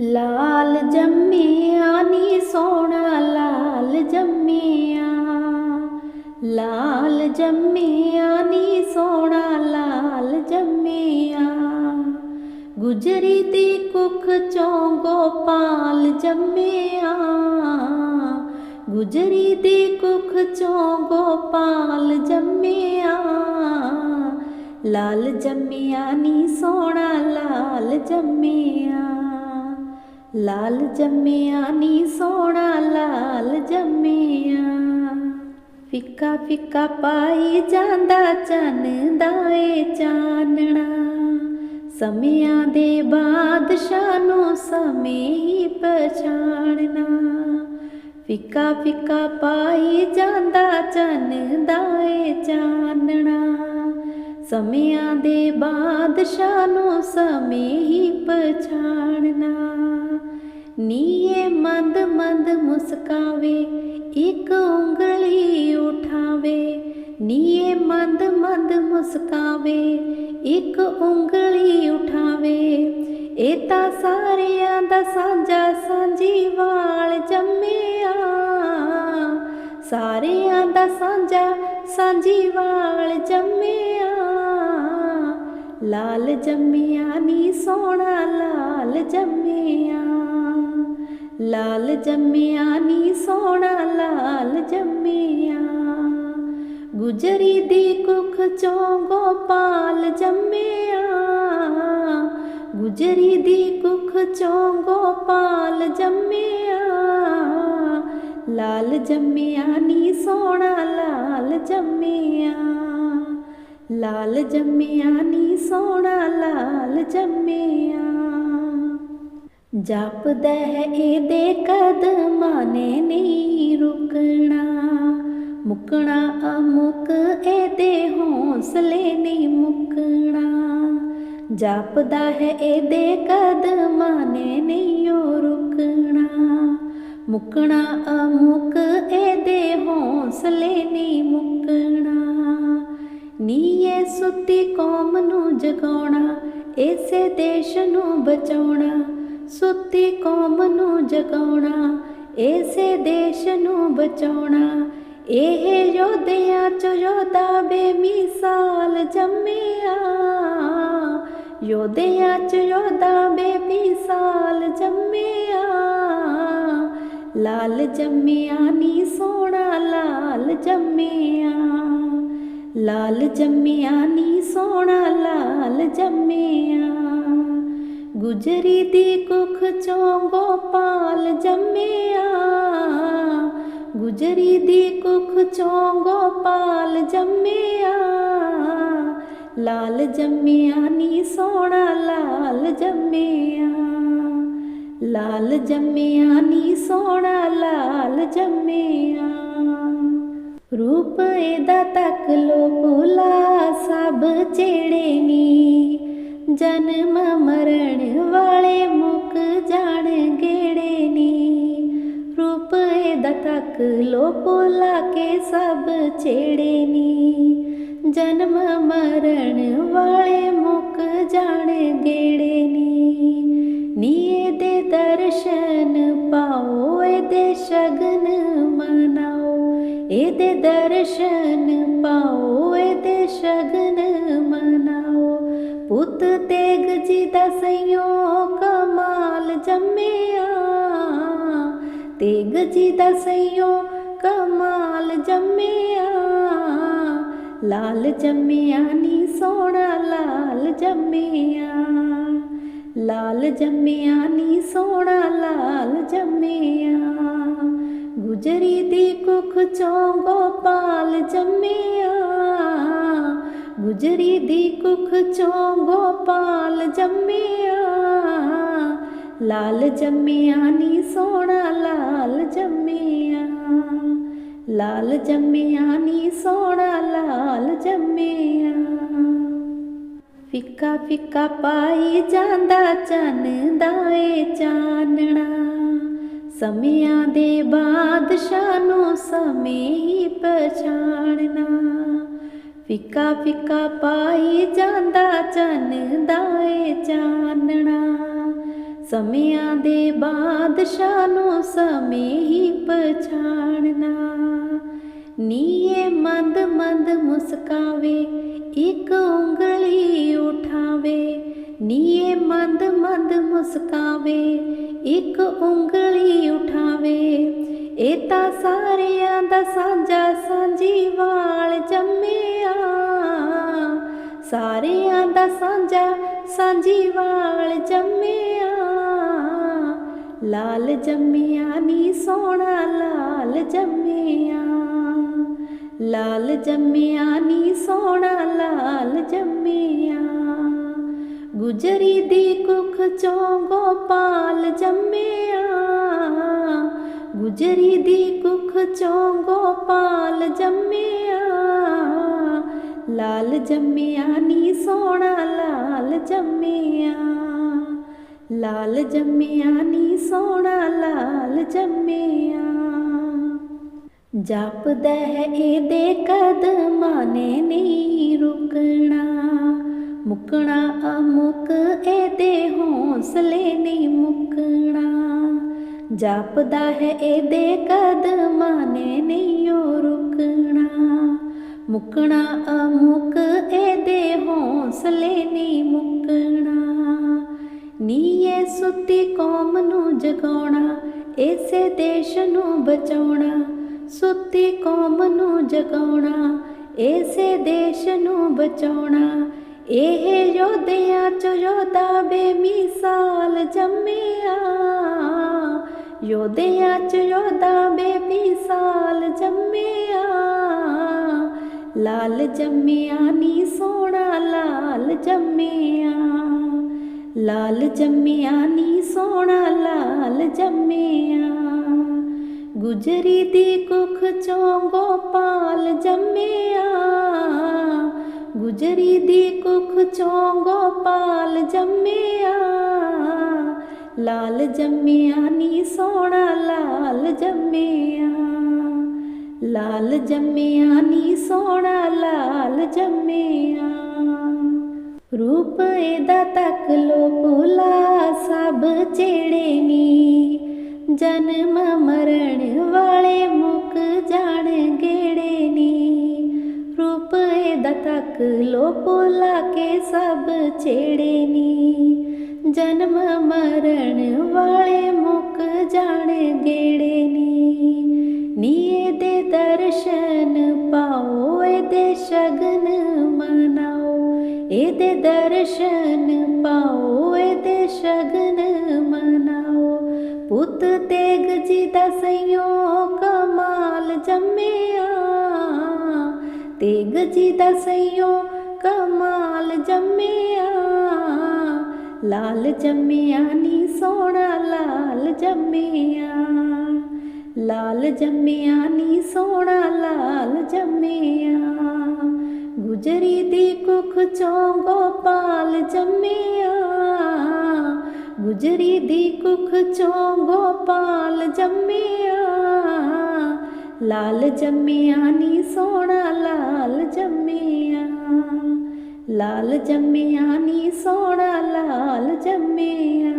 ਲਾਲ ਜੰਮਿਆ ਨੀ ਸੋਹਣਾ, ਲਾਲ ਜੰਮਿਆ। ਲਾਲ ਜੰਮਿਆ ਨੀ ਸੋਹਣਾ, ਲਾਲ ਜੰਮਿਆ। ਗੁਜਰੀ ਦੀ ਕੁੱਖ ਚੋਂ ਗੋਪਾਲ ਜੰਮਿਆ। ਗੁਜਰੀ ਦੀ ਕੁੱਖ ਚੋਂ ਗੋਪਾਲ ਜੰਮਿਆ। ਲਾਲ ਜੰਮਿਆ ਨੀ ਸੋਹਣਾ, ਲਾਲ ਜੰਮਿਆ। ਲਾਲ ਜੰਮਿਆ ਨੀ ਸੋਹਣਾ, ਲਾਲ ਜੰਮਿਆ। ਫਿੱਕਾ ਫਿੱਕਾ ਪਾਈ ਜਾਂਦਾ ਚੰਨ ਦਾ ਏ ਚਾਨਣਾ। ਸਮਿਆਂ ਦੇ ਬਾਦਸ਼ਾਹ ਨੂੰ ਸਮੇਂ ਹੀ ਪਛਾਣਨਾ ਫਿੱਕਾ ਫਿੱਕਾ ਪਾਈ ਜਾਂਦਾ ਚੰਨ ਦਾ ਏ ਚਾਨਣਾ। ਸਮਿਆਂ ਦੇ ਬਾਦਸ਼ਾਹ ਨੂੰ ਸਮੇਂ ਹੀ ਪਛਾਣਨਾ ਨੀਏ ਮੰਦ ਮੰਦ ਮੁਸਕਾਵੇ, ਇੱਕ ਉਂਗਲੀ ਉਠਾਵੇ। ਨੀਏ ਮੰਦ ਮੰਦ ਮੁਸਕਾਵੇ, ਇੱਕ ਉਂਗਲੀ ਉਠਾਵੇ। ਇਹ ਤਾਂ ਸਾਰਿਆਂ ਦਾ ਸਾਂਝਾ ਸਾਂਝੀ ਵਾਲ ਜੰਮਿਆ। ਸਾਰਿਆਂ ਦਾ ਸਾਂਝਾ ਸਾਂਝੀ ਵਾਲ ਜੰਮਿਆ। ਲਾਲ ਜੰਮਿਆ, ਨੀ ਸੋਹਣਾ ਲਾਲ ਜੰਮਿਆ। ਲਾਲ ਜੰਮਿਆ ਨੀ ਸੋਹਣਾ, ਲਾਲ ਜੰਮਿਆ। ਗੁਜਰੀ ਦੀ ਕੁੱਖ ਚੋਂ ਗੋਪਾਲ ਜੰਮਿਆ। ਗੁਜਰੀ ਦੀ ਕੁੱਖ ਚੋਂ ਗੋਪਾਲ ਜੰਮਿਆ। ਲਾਲ ਜੰਮਿਆ ਨੀ ਸੋਹਣਾ, ਲਾਲ ਜੰਮਿਆ। ਲਾਲ ਜੰਮਿਆ ਨੀ ਸੋਹਣਾ, ਲਾਲ ਜੰਮਿਆ। ਜਾਪਦਾ ਹੈ ਇਹਦੇ ਕਦਮਾਂ ਨੇ ਨਹੀਂ ਰੁਕਣਾ, ਮੁਕਣਾ ਅਮੁਕ, ਇਹਦੇ ਹੌਸਲੇ ਨਹੀਂ ਮੁਕਣਾ। ਜਾਪਦਾ ਹੈ ਇਹਦੇ ਕਦਮਾਂ ਨੇ ਨਹੀਂ ਓ ਰੁਕਣਾ, ਮੁਕਣਾ ਅਮੁਕ, ਇਹਦੇ ਹੌਸਲੇ ਨਹੀਂ ਮੁਕਣਾ। ਨੀਏ ਸੁੱਤੀ ਕੌਮ ਨੂੰ ਜਗਾਉਣਾ, ਇਸੇ ਦੇਸ਼ ਨੂੰ ਬਚਾਉਣਾ ਸੁੱਤੀ ਕੌਮ ਨੂੰ ਜਗਾਉਣਾ ਇਸੇ ਦੇਸ਼ ਨੂੰ ਬਚਾਉਣਾ। ਇਹ ਯੋਧਿਆਂ ਚ ਯੋਧਾ ਬੇਮਿਸਾਲ ਜੰਮਿਆ। ਯੋਧਿਆਂ ਚ ਯੋਧਾ ਬੇਮਿਸਾਲ ਜੰਮਿਆ। ਲਾਲ ਜੰਮਿਆ ਨੀ, ਸੋਹਣਾ ਲਾਲ ਜੰਮਿਆ। ਲਾਲ ਜੰਮਿਆ ਨੀ, ਸੋਹਣਾ ਲਾਲ ਜੰਮਿਆ। ਗੁਜਰੀ ਦੀ ਕੁੱਖ ਚੋਂ ਗੋਪਾਲ ਜੰਮਿਆ। ਗੁਜਰੀ ਦੀ ਕੁੱਖ ਚੋਂ ਗੋਪਾਲ ਜੰਮਿਆ। ਲਾਲ ਜੰਮਿਆ ਨੀ, ਸੋਹਣਾ ਲਾਲ ਜੰਮਿਆ। ਲਾਲ ਜੰਮਿਆ ਨੀ, ਸੋਹਣਾ ਲਾਲ ਜੰਮਿਆ। ਰੂਪ ਇਹਦਾ ਤੱਕ ਲੋ ਭੁਲਾ ਸਭ ਚਿਹੜੇ ਨੀ ਜਨਮ ਮਰਨ ਵਾਲੇ ਮੁੱਕ ਜਾਣ ਗੇੜੇ ਨੀ? ਰੂਪ ਇਹਦਾ ਤੱਕ ਲੋ ਭੁਲਾ ਕੇ ਸਭ ਚਿਹੜੇ ਨੀ। ਜਨਮ ਮਰਨ ਵਾਲੇ ਮੁੱਕ ਜਾਣ ਗੇੜੇ ਨੀ? ਨੀ ਇਹਦੇ ਦਰਸ਼ਨ ਪਾਓ, ਇਹਦੇ ਸ਼ਗਨ ਮਨਾਓ। ਇਹਦੇ ਦਰਸ਼ਨ ਪਾਓ, ਇਹਦੇ ਸ਼ਗਨ ਪੁੱਤ ਤੇਗ ਜੀ ਦਾ ਸਈਓ ਕਮਾਲ ਜੰਮਿਆ। ਤੇਗ ਜੀ ਦਾ ਸਈਓ ਕਮਾਲ ਜੰਮਿਆ। ਲਾਲ ਜੰਮਿਆ ਨੀ, ਸੋਹਣਾ ਲਾਲ ਜੰਮਿਆ। ਲਾਲ ਜੰਮਿਆ ਨੀ, ਸੋਹਣਾ ਲਾਲ ਜੰਮਿਆ। ਗੁਜਰੀ ਦੀ ਕੁੱਖ ਚੋਂ ਗੋਪਾਲ ਜੰਮਿਆ। ਗੁਜਰੀ ਦੀ ਕੁੱਖ ਚੋਂ ਗੋਪਾਲ ਜੰਮਿਆ। ਲਾਲ ਜੰਮਿਆ ਨੀ, ਸੋਹਣਾ ਲਾਲ ਜੰਮਿਆ। ਲਾਲ ਜੰਮਿਆ ਨੀ, ਸੋਹਣਾ ਲਾਲ ਜੰਮਿਆ। ਫਿੱਕਾ ਫਿੱਕਾ ਪਾਈ ਜਾਂਦਾ ਚੰਨ ਦਾ ਏ ਚਾਨਣਾ। ਸਮਿਆਂ ਦੇ ਬਾਦਸ਼ਾਹ ਨੂੰ ਸਮੇਂ ਹੀ ਪਛਾਣਨਾ। ਫਿੱਕਾ ਫਿੱਕਾ ਪਾਈ ਜਾਂਦਾ ਚੰਨ ਦਾ ਏ ਚਾਨਣਾ। ਸਮਿਆਂ ਦੇ ਬਾਦਸ਼ਾਹ ਨੂੰ ਸਮੇਂ ਹੀ ਪਛਾਣਨਾ। ਨੀਏ ਮੰਦ ਮੰਦ ਮੁਸਕਾਵੇ, ਇੱਕ ਉਂਗਲੀ ਉਠਾਵੇ। ਨੀਏ ਮੰਦ ਮੰਦ ਮੁਸਕਾਵੇ, ਇੱਕ ਉਂਗਲੀ ਉਠਾਵੇ। ਇਹ ਤਾਂ ਸਾਰਿਆਂ ਦਾ ਸਾਂਝਾ ਸਾਂਝੀ ਵਾਲ ਜੰਮਿਆ। ਸਾਰਿਆਂ ਦਾ ਸਾਂਝਾ ਸਾਂਝੀ ਵਾਲ ਜੰਮਿਆ। ਲਾਲ ਜੰਮਿਆ ਨੀ, ਸੋਹਣਾ ਲਾਲ ਜੰਮਿਆ। ਲਾਲ ਜੰਮਿਆ ਨੀ, ਸੋਹਣਾ ਲਾਲ ਜੰਮਿਆ। ਗੁਜਰੀ ਦੀ ਕੁੱਖ ਚੋਂ ਗੋਪਾਲ ਜੰਮਿਆ। ਗੁਜਰੀ ਦੀ ਕੁੱਖ ਚੋਂ ਗੋਪਾਲ ਜੰਮਿਆ, ਲਾਲ ਜੰਮਿਆ, ਨੀ ਸੋਹਣਾ ਲਾਲ ਜੰਮਿਆ। ਲਾਲ ਜੰਮਿਆ, ਨੀ ਸੋਹਣਾ ਲਾਲ ਜੰਮਿਆ। ਜਪਦਾ ਹੈ ਇਹਦੇ ਕਦਮਾਂ ਨੇ ਨਹੀਂ ਰੁਕਣਾ, ਮੁਕਣਾ ਅਮੁਕ, ਇਹਦੇ ਹੌਸਲੇ ਨਹੀਂ ਮੁਕਣਾ। ਜਾਪਦਾ ਹੈ ਇਹਦੇ ਕਦਮਾਂ ਨੇ ਨਹੀਂ ਓ ਰੁਕਣਾ। ਮੁਕਣਾ ਅਮੁਕ, ਇਹਦੇ ਹੌਸਲੇ ਨਹੀਂ ਮੁਕਣਾ। ਨੀਏ ਸੁੱਤੀ ਕੌਮ ਨੂੰ ਜਗਾਉਣਾ, ਇਸੇ ਦੇਸ਼ ਨੂੰ ਬਚਾਉਣਾ। ਸੁੱਤੀ ਕੌਮ ਨੂੰ ਜਗਾਉਣਾ, ਇਸੇ ਦੇਸ਼ ਨੂੰ ਬਚਾਉਣਾ। ਇਹ ਯੋਧਿਆਂ ਚ ਯੋਧਾ ਬੇਮਿਸਾਲ ਜੰਮਿਆ। ਯੋਧਿਆਂ ਚ ਯੋਧਾ ਬੇਬੀ ਸਾਲ ਜੰਮਿਆ, ਲਾਲ ਜੰਮਿਆ ਨੀ ਸੋਹਣਾ, ਲਾਲ ਜੰਮਿਆ। ਲਾਲ ਜੰਮਿਆ ਨੀ ਸੋਹਣਾ, ਲਾਲ ਜੰਮਿਆ। ਗੁਜਰੀ ਦੀ ਕੁੱਖ ਚੋਂ ਗੋਪਾਲ ਜੰਮਿਆ, ਗੁਜਰੀ ਦੀ ਕੁਖ ਚੋਂ ਗੋਪਾਲ ਜੰਮਿਆ। ਲਾਲ ਜੰਮਿਆ ਨੀ ਸੋਹਣਾ, ਲਾਲ ਜੰਮਿਆ। ਲਾਲ ਜੰਮਿਆ ਨੀ ਸੋਹਣਾ, ਲਾਲ ਜੰਮਿਆ। ਰੂਪ ਇਹਦਾ ਤੱਕ ਲੋ ਭੁਲਾ, ਸਭ ਚਿਹੜੇ ਨੀ। ਜਨਮ ਮਰਨ ਵਾਲੇ ਮੁੱਕ ਜਾਣ ਗੇੜੇ ਨੀ। ਰੂਪ ਇਹਦਾ ਤੱਕ ਲੋ ਭੁਲਾ ਕੇ ਸਭ ਚਿਹੜੇ ਨੀ। ਜਨਮ ਮਰਨ ਵਾਲੇ ਮੁੱਕ ਜਾਣ ਗੇੜੇ ਨੀ। ਨੀ ਇਹਦੇ ਦਰਸ਼ਨ ਪਾਓ, ਇਹਦੇ ਸ਼ਗਨ ਮਨਾਓ। ਇਹਦੇ ਦਰਸ਼ਨ ਪਾਓ, ਇਹਦੇ ਸ਼ਗਨ ਮਨਾਓ। ਪੁੱਤ ਤੇਗ ਜੀ ਦਾ ਸਈਓ ਕਮਾਲ ਜੰਮਿਆ। ਤੇਗ ਜੀ ਦਾ ਸਈਓ ਕਮਾਲ ਜੰਮਿਆ। ਲਾਲ ਜੰਮਿਆ ਨੀ ਸੋਹਣਾ, ਲਾਲ ਜੰਮਿਆ। ਲਾਲ ਜੰਮਿਆ ਨੀ ਸੋਹਣਾ, ਲਾਲ ਜੰਮਿਆ। ਗੁਜਰੀ ਦੀ ਕੁੱਖ ਚੋਂ ਗੋਪਾਲ ਜੰਮਿਆ। ਗੁਜਰੀ ਦੀ ਕੁੱਖ ਚੋਂ ਗੋਪਾਲ ਜੰਮਿਆ। ਲਾਲ ਜੰਮਿਆ ਨੀ ਸੋਹਣਾ, ਲਾਲ ਜੰਮਿਆ। ਲਾਲ ਜੰਮਿਆ ਨੀ ਸੋਹਣਾ ਲਾਲ ਜੰਮਿਆ।